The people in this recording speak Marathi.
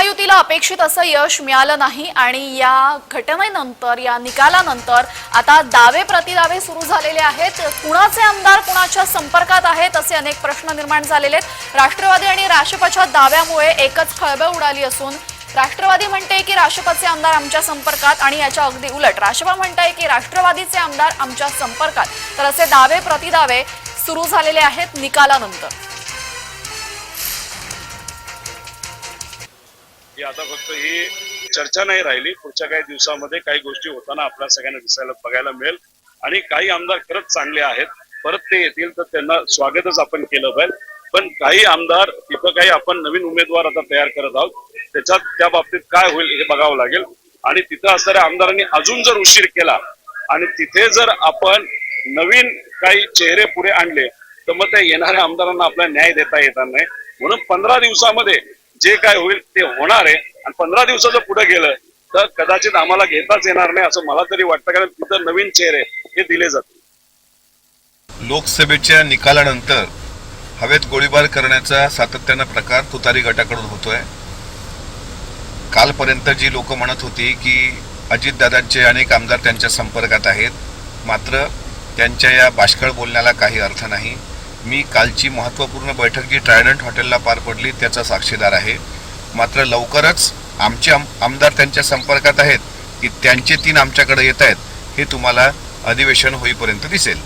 महायुतीला अपेक्षित असं यश मिळालं नाही आणि या घटनेनंतर या निकालानंतर आता दावे प्रतिदावे सुरू झालेले आहेत. कुणाचे आमदार कुणाच्या संपर्कात आहेत असे अनेक प्रश्न निर्माण झालेले आहेत. राष्ट्रवादी आणि राष्ट्रपच्या दाव्यामुळे एकच खळबळ उडाली असून राष्ट्रवादी म्हणते की राष्ट्रपचे आमदार आमच्या संपर्कात आणि याच्या अगदी उलट. राष्ट्रपा म्हणताय की राष्ट्रवादीचे आमदार आमच्या संपर्कात. तर असे दावे प्रतिदावे सुरू झालेले आहेत निकालानंतर. की आता फक्त ही चर्चा नाही राहिली. पुढच्या काही दिवसामध्ये काही गोष्टी होताना आपल्या सगळ्यांना दिसायला बघायला मिळेल. आणि काही आमदार खरंच चांगले आहेत. परत ते येतील तर त्यांना स्वागतच आपण केलं पाहिजे. पण काही आमदार तिथं काही आपण नवीन उमेदवार आता तयार करत आहोत. त्याच्यात त्या बाबतीत काय होईल हे बघावं लागेल. आणि तिथं असणाऱ्या आमदारांनी अजून जर उशीर केला आणि तिथे जर आपण नवीन काही चेहरे पुढे आणले तर मग त्या येणाऱ्या आमदारांना आपला न्याय देता येणार नाही. म्हणून पंधरा दिवसामध्ये जे काय होईल ते होणार आहे. आणि पंधरा दिवसाचं पुढे गेलं तर कदाचित आम्हाला घेताच येणार नाही असं मला तरी वाटतं कारण तिथं नवीन चेहरे हे दिले जाते लोकसभेच्या निकालानंतर हवेत गोळीबार करण्याचा सातत्यानं प्रकार तुतारी गटाकडून होतोय. कालपर्यंत जी लोक म्हणत होती की अजितदादांचे अनेक आमदार त्यांच्या संपर्कात आहेत मात्र त्यांच्या या बाष्कळ बोलण्याला काही अर्थ नाही. मी कालची महत्त्वपूर्ण बैठक जी ट्रायडंट हॉटेलला पार पडली त्याचा साक्षीदार आहे. मात्र लवकरच आमचे आम आमदार त्यांच्या संपर्कात आहेत की त्यांचे तीन आमच्याकडे येत आहेत हे तुम्हाला अधिवेशन होईपर्यंत दिसेल.